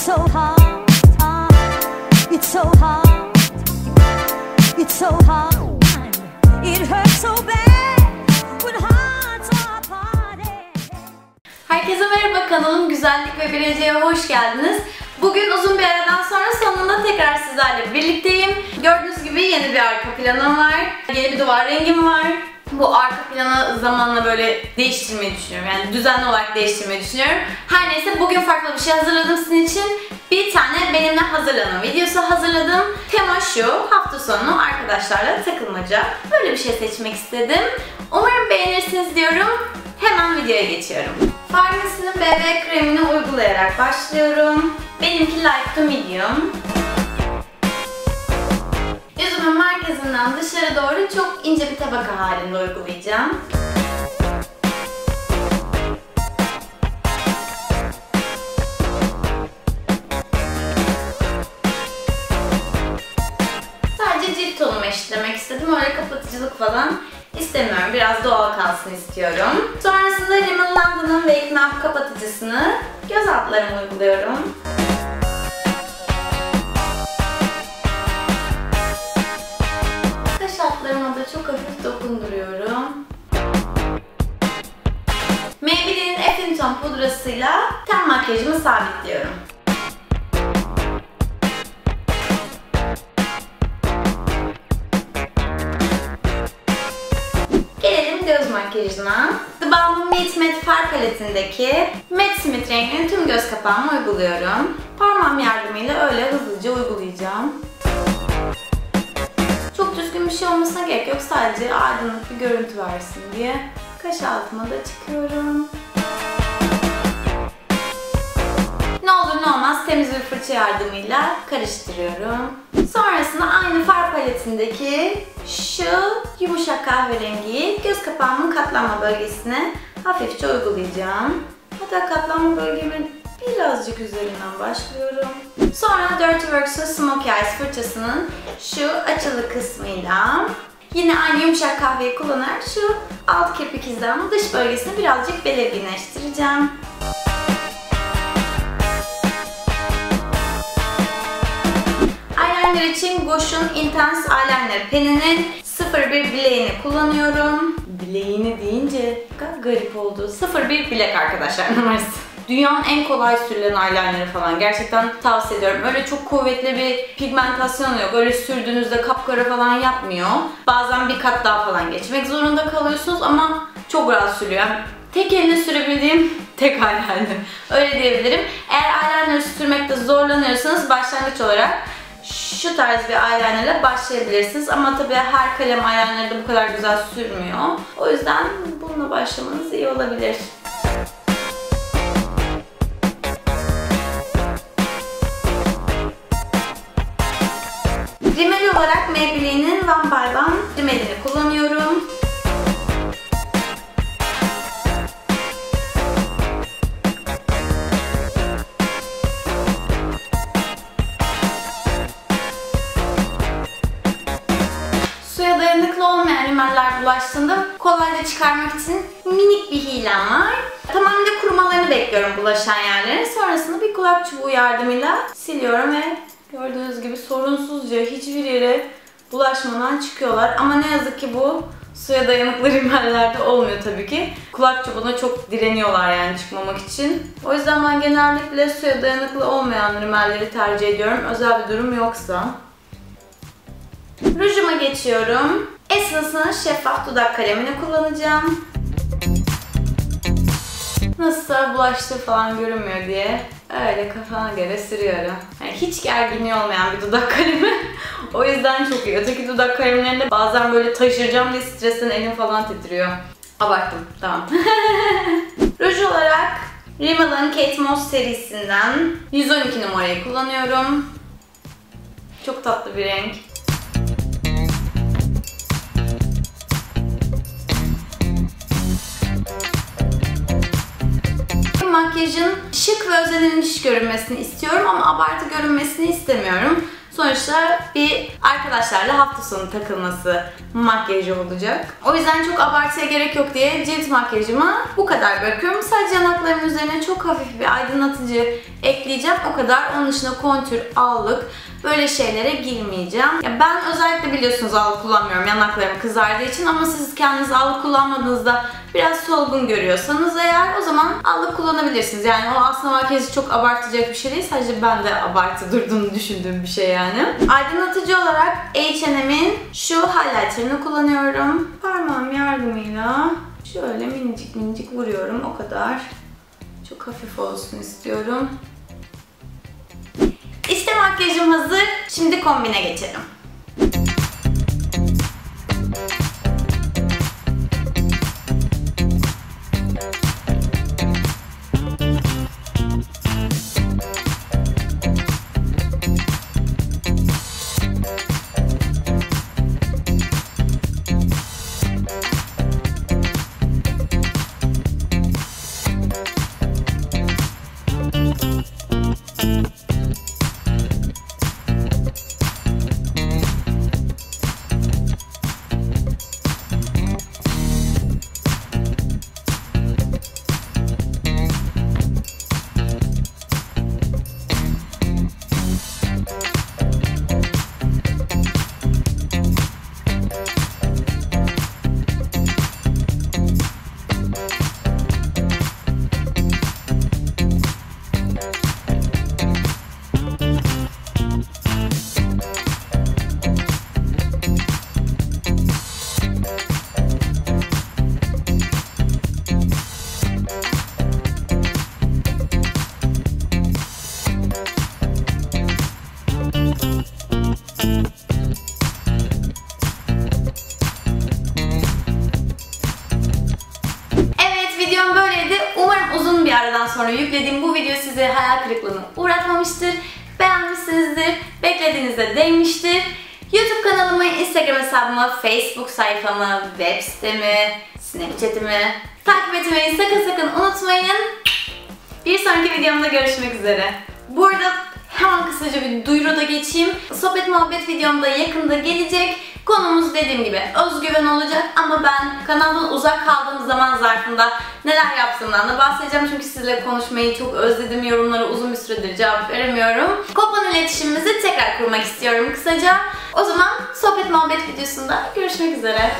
So hard. It's so hard. It's so hard. It hurts so bad when hearts are parted. Herkese merhaba kanalım Güzellik ve Bileceğe hoş geldiniz. Bugün uzun bir aradan sonra sonunda tekrar sizlerle birlikteyim. Gördüğünüz gibi yeni bir arka planım var. Yeni bir duvar rengim var. Bu arka planı zamanla böyle değiştirmeyi düşünüyorum. Yani düzenli olarak değiştirmeyi düşünüyorum. Her neyse bugün farklı bir şey hazırladım sizin için. Bir tane benimle hazırlanan videosu hazırladım. Tema şu, hafta sonu arkadaşlarla takılmaca. Böyle bir şey seçmek istedim. Umarım beğenirsiniz diyorum. Hemen videoya geçiyorum. Farmasi'nin BB kremini uygulayarak başlıyorum. Benimki Light to Medium. Yüzümün merkezinden dışarı doğru çok ince bir tabaka halinde uygulayacağım. Sadece cilt tonumu eşitlemek istedim. Öyle kapatıcılık falan istemiyorum. Biraz doğal kalsın istiyorum. Sonrasında Rimmel London'ın Wake Up kapatıcısını göz altlarıma uyguluyorum. Kaş altlarıma da çok hafif dokunduruyorum. Maybelline'in Effington pudrasıyla ten makyajımı sabitliyorum. Gelelim göz makyajına. The Balm Meet Matte far paletindeki Matte Smith renginin tüm göz kapağıma uyguluyorum. Parmağım yardımıyla öyle hızlıca uygulayacağım. Çok düzgün bir şey olmasına gerek yok. Sadece aydınlık bir görüntü versin diye. Kaş altıma da çıkıyorum. Ne olur ne olmaz temiz bir fırça yardımıyla karıştırıyorum. Sonrasında aynı far paletindeki şu yumuşak kahverengiyi göz kapağımın katlanma bölgesine hafifçe uygulayacağım. Hatta katlanma bölgemin birazcık üzerinden başlıyorum. Sonra Dirty Works'un Smokey Eyes fırçasının şu açılı kısmıyla Yine aynı yumuşak kahveyi kullanarak şu alt kirpik hizamın dış bölgesini birazcık belirginleştireceğim. Eyeliner için Gosh'un Intense Eyeliner peninin 01 bileğini kullanıyorum. Bileğini deyince garip oldu. 01 bilek arkadaşlar numarası. Dünyanın en kolay sürülen eyelinerı falan. Gerçekten tavsiye ediyorum. Öyle çok kuvvetli bir pigmentasyonu yok. Öyle sürdüğünüzde kapkara falan yapmıyor. Bazen bir kat daha falan geçmek zorunda kalıyorsunuz ama çok rahat sürüyor. Tek eline sürebildiğim tek eyeliner. Öyle diyebilirim. Eğer eyeliner sürmekte zorlanıyorsanız başlangıç olarak şu tarz bir eyeliner ile başlayabilirsiniz. Ama tabii her kalem eyeliner de bu kadar güzel sürmüyor. O yüzden bununla başlamanız iyi olabilir. Olarak Maybelline'in One by One rimelini kullanıyorum. Suya dayanıklı olmayan rimeller bulaştığında kolayca çıkarmak için minik bir hilem var. Tamamıyla kurumalarını bekliyorum bulaşan yerlerin. Sonrasında bir kulak çubuğu yardımıyla siliyorum ve gördüğünüz gibi sorunsuzca hiçbir yere bulaşmadan çıkıyorlar. Ama ne yazık ki bu suya dayanıklı rimellerde olmuyor tabii ki. Kulak çubuğuna çok direniyorlar yani çıkmamak için. O yüzden ben genellikle suya dayanıklı olmayan rimelleri tercih ediyorum. Özel bir durum yoksa. Rujuma geçiyorum. Essence'ın şeffaf dudak kalemini kullanacağım. Nasılsa bulaştığı falan görünmüyor diye öyle kafana göre sürüyorum. Yani hiç gerginliği olmayan bir dudak kalemi. o yüzden çok iyi. Öteki dudak kalemlerinde bazen böyle taşıracağım diye stresten elim falan titriyor. Abarttım. Tamam. Ruj olarak Rimmel'ın Kate Moss serisinden 112 numarayı kullanıyorum. Çok tatlı bir renk. makyajın şık ve özenilmiş görünmesini istiyorum ama abartı görünmesini istemiyorum. Sonuçta bir arkadaşlarla hafta sonu takılması makyajı olacak. O yüzden çok abartıya gerek yok diye cilt makyajımı bu kadar bırakıyorum. Sadece yanaklarımın üzerine çok hafif bir aydınlatıcı ekleyeceğim. O kadar. Onun dışında kontür, allık böyle şeylere girmeyeceğim. Ya ben özellikle biliyorsunuz allık kullanmıyorum yanaklarım kızardığı için ama siz kendiniz allık kullanmadığınızda biraz solgun görüyorsanız eğer o zaman allık kullanabilirsiniz. Yani o aslında makyajı çok abartacak bir şey değil. Sadece ben de abartı durduğunu düşündüğüm bir şey yani. Aydınlatıcı olarak H&M'in şu highlighter'ını kullanıyorum. Parmağım yardımıyla şöyle minicik minicik vuruyorum o kadar. Çok hafif olsun istiyorum. İşte makyajım hazır. Şimdi kombine geçelim. Sonra yüklediğim bu video sizi hayal kırıklığına uğratmamıştır. Beğenmişsinizdir, beklediğinizde değmiştir. YouTube kanalımı, Instagram hesabımı, Facebook sayfamı, web sitemi, Snapchat'imi takip etmeyi sakın sakın unutmayın. Bir sonraki videomda görüşmek üzere. Bu arada hemen kısaca bir duyuru da geçeyim. Sohbet muhabbet videomda yakında gelecek. Konumuz dediğim gibi özgüven olacak ama ben kanaldan uzak kaldığım zaman zarfında neler yaptığımdan da bahsedeceğim. Çünkü sizle konuşmayı çok özledim. Yorumlara uzun bir süredir cevap veremiyorum. Kopan iletişimimizi tekrar kurmak istiyorum kısaca. O zaman sohbet muhabbet videosunda görüşmek üzere.